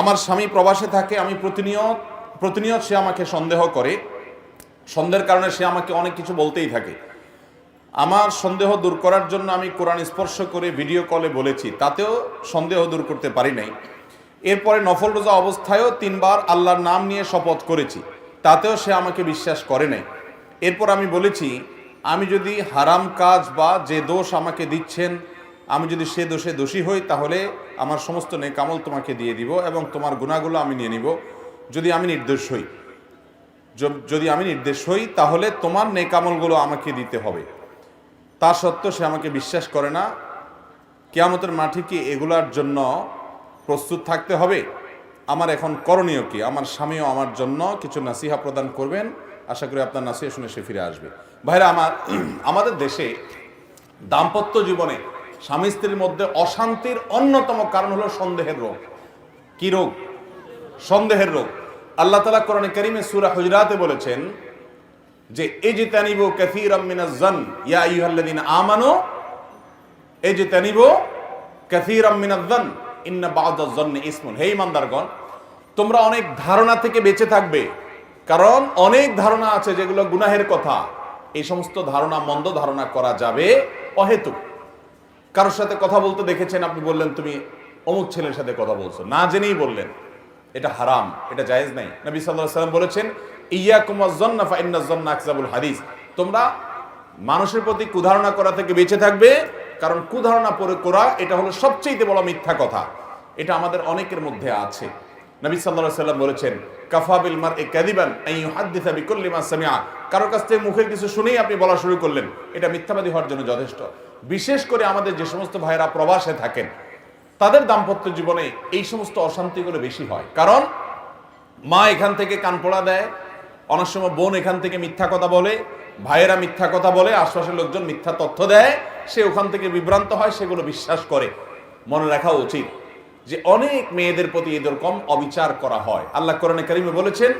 আমার স্বামী প্রবাসে থাকে, আমি প্রতিনিয়ত প্রতিনিয়ত সে আমাকে সন্দেহ করে। সন্দেহের কারণে সে আমাকে অনেক কিছু বলতেই থাকে। আমার সন্দেহ দূর করার জন্য আমি কোরআন স্পর্শ করে ভিডিও কলে বলেছি, তাতেও সন্দেহ দূর করতে পারি নাই। এরপরে নফল রোজা অবস্থায়ও তিনবার আল্লাহর নাম নিয়ে শপথ করেছি, তাতেও সে আমাকে বিশ্বাস করে নাই। এরপর আমি বলেছি, আমি যদি হারাম কাজ বা যে দোষ আমাকে দিচ্ছেন আমি যদি সে দোষে দোষী হই, তাহলে আমার সমস্ত নেকামল তোমাকে দিয়ে দিব এবং তোমার গুণাগুলো আমি নিয়ে নিব। যদি আমি নির্দোষ হই যদি আমি নির্দেশ হই, তাহলে তোমার নেকামলগুলো আমাকে দিতে হবে। তা সত্ত্বেও সে আমাকে বিশ্বাস করে না। কেয়ামতের মাঠে কি এগুলার জন্য প্রস্তুত থাকতে হবে? আমার এখন করণীয় কি? আমার স্বামীও আমার জন্য কিছু নাসিহা প্রদান করবেন। আশা করি আপনার নাসিহা শুনে সে ফিরে আসবে। ভাইরা, আমার আমাদের দেশে দাম্পত্য জীবনে স্বামী স্ত্রীর মধ্যে অশান্তির অন্যতম কারণ হলো সন্দেহের রোগ। কি রোগ? সন্দেহের রোগ। আল্লাহ তালা কোরআনে করিমে সুরা হুজরাতে বলেছেন যে এই যে তানিব কাসির মিনাজ্জান ইয়া আইয়ুহাল্লাযিনা আমানু এই যে তানিব কাসির মিনাজ্জান ইন্না বা'দাজ-জান্নি ইসমুন। হে ইমানদারগণ তোমরা অনেক ধারণা থেকে বেঁচে থাকবে, কারণ অনেক ধারণা আছে যেগুলো গুনাহের কথা। এই সমস্ত ধারণা, মন্দ ধারণা করা যাবে অহেতুক। কারোর সাথে কথা বলতে দেখেছেন, আপনি বললেন, তুমি অমুক ছেলের সাথে কথা বলছো। না জেনেই বললেন, এটা হারাম, এটা জায়েজ নাই। নবী সাল্লাহ সাল্লাম বলেছেন, ইয়াকুম আয-যন্না ফা ইন্না আয-যন্না আকযাবুল হাদিস। তোমরা মানুষের প্রতি কুধারণা করা থেকে বেঁচে থাকবে, কারণ কুধারণা পরে করা, এটা হলো সবচেয়ে বড় মিথ্যা কথা। এটা আমাদের অনেকের মধ্যে আছে। নবী আলাইহি সাল্লাম বলেছেন, কাফা বিল মারই কাযিবান আন ইউহাদ্দিসা বিকুল্লি মা সামিআ। কারও কাছ থেকে মুখের কিছু শুনেই আপনি বলা শুরু করলেন, এটা মিথ্যাবাদী হওয়ার জন্য যথেষ্ট। বিশেষ করে আমাদের যে সমস্ত ভাইরা প্রবাসে থাকেন, তাদের দাম্পত্য জীবনে এই সমস্ত অশান্তিগুলো বেশি হয়। কারণ, মা এখান থেকে কানপোড়া দেয়, অনেক সময় বোন এখান থেকে মিথ্যা কথা বলে, ভাইয়েরা মিথ্যা কথা বলে, আশপাশের লোকজন মিথ্যা তথ্য দেয়, সে ওখান থেকে বিভ্রান্ত হয়, সেগুলো বিশ্বাস করে। মনে রাখা উচিত। যে অনেক মেয়েদের প্রতি এরকম অবিচার করা হয়। আল্লাহ কোরআনে কারিমে বলেছেন,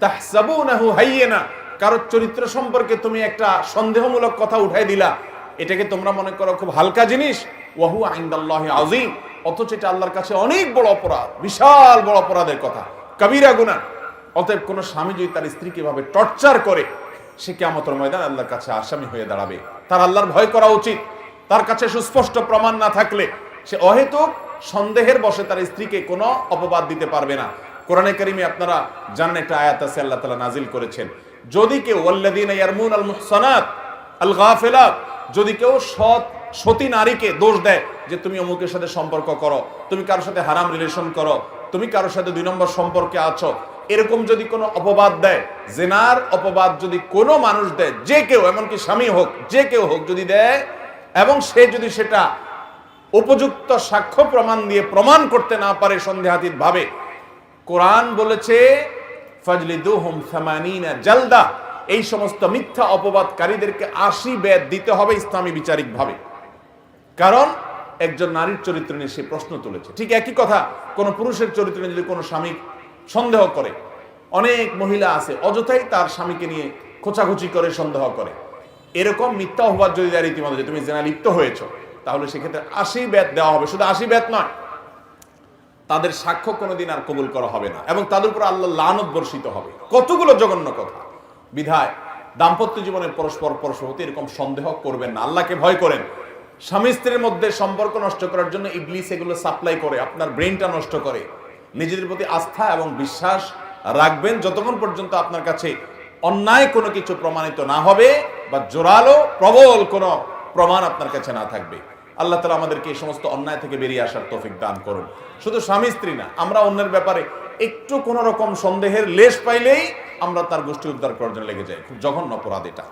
তাহসাবুনাহু হাইয়্যিনা কারোর চরিত্র সম্পর্কে তুমি একটা সন্দেহমূলক কথা উঠাই দিলা। এটাকে তোমরা মনে করো খুব হালকা জিনিস। ওয়াহু আইন্দাল্লাহি আযীম। অথচ এটা আল্লাহর কাছে অনেক বড় অপরাধ, বিশাল বড় অপরাধের কথা। কবিরা গুনাহ অতএব কোন স্বামী যদি তার স্ত্রীকে এভাবে টর্চার করে, সে কেমতর ময়দান আল্লাহর কাছে আসামি হয়ে দাঁড়াবে। তার আল্লাহর ভয় করা উচিত। তার কাছে সুস্পষ্ট প্রমাণ না থাকলে সে অহেতুক সন্দেহের বসে তার স্ত্রীকে কোনো অপবাদ দিতে পারবে না। কোরআনে কারিমে আপনারা জানেন একটা আয়াত আছে, আল্লাহ তালা নাজিল করেছেন। যদি কেউ, ওয়াল্লাযীনা ইয়ারমুন আল মুহসানাত আল গাফিলাত যদি কেউ সৎ, সতী নারীকে দোষ দেয় যে তুমি অমুকের সাথে সম্পর্ক করো, তুমি কারোর সাথে হারাম রিলেশন করো, তুমি কারোর সাথে দুই নম্বর সম্পর্কে আছো, এরকম যদি কোনো অপবাদ দেয়, জেনার অপবাদ যদি কোনো মানুষ দেয়, যে কেউ, এমনকি স্বামী হোক, যে কেউ হোক যদি দেয়, এবং সে যদি সেটা উপযুক্ত সাক্ষ্য প্রমাণ দিয়ে প্রমাণ করতে না পারে সন্দেহাতীত ভাবে। কোরআন বলেছে জালদা। এই সমস্ত মিথ্যা অপবাদকারীদেরকে আশি বেদ দিতে হবে ইসলামী বিচারিক ভাবে। কারণ একজন নারীর চরিত্র নিয়ে সে প্রশ্ন তুলেছে। ঠিক একই কথা, কোন পুরুষের চরিত্র নিয়ে যদি কোনো স্বামী সন্দেহ করে, অনেক মহিলা আছে, অযথাই তার স্বামীকে নিয়ে খোঁচাখুচি করে সন্দেহ করে। এরকম মিথ্যা অপবাদ যদি দেয় রীতিমতো যে তুমি জেনা লিপ্ত হয়েছ। তাহলে সেক্ষেত্রে আশি বেদ দেওয়া হবে। শুধু আশি বেদ নয়, তাদের সাক্ষ্য কোনোদিন আর কবুল করা হবে না এবং তাদের উপর আল্লাহ লানত বর্ষিত হবে। কতগুলো জঘন্য কথা। বিধায় দাম্পত্য জীবনে পরস্পর পরস্পর প্রতি এরকম সন্দেহ করবেন না। আল্লাহকে ভয় করেন। স্বামী স্ত্রীর মধ্যে সম্পর্ক নষ্ট করার জন্য ইবলিস এগুলো সাপ্লাই করে, আপনার ব্রেনটা নষ্ট করে। নিজেদের প্রতি আস্থা এবং বিশ্বাস রাখবেন। যতক্ষণ পর্যন্ত আপনার কাছে অন্যায় কোনো কিছু প্রমাণিত না হবে বা জোরালো, প্রবল কোনো প্রমাণ আপনার কাছে না থাকবে। আল্লাহ তালা আমাদেরকে এই সমস্ত অন্যায় থেকে বেরিয়ে আসার তৌফিক দান করুন। শুধু স্বামী, স্ত্রী না, আমরা অন্যের ব্যাপারে একটু কোনো রকম সন্দেহের লেশ পাইলেই আমরা তার গোষ্ঠী উদ্ধার করার জন্য লেগে যাই। খুব জঘন্য অপরাধ এটা।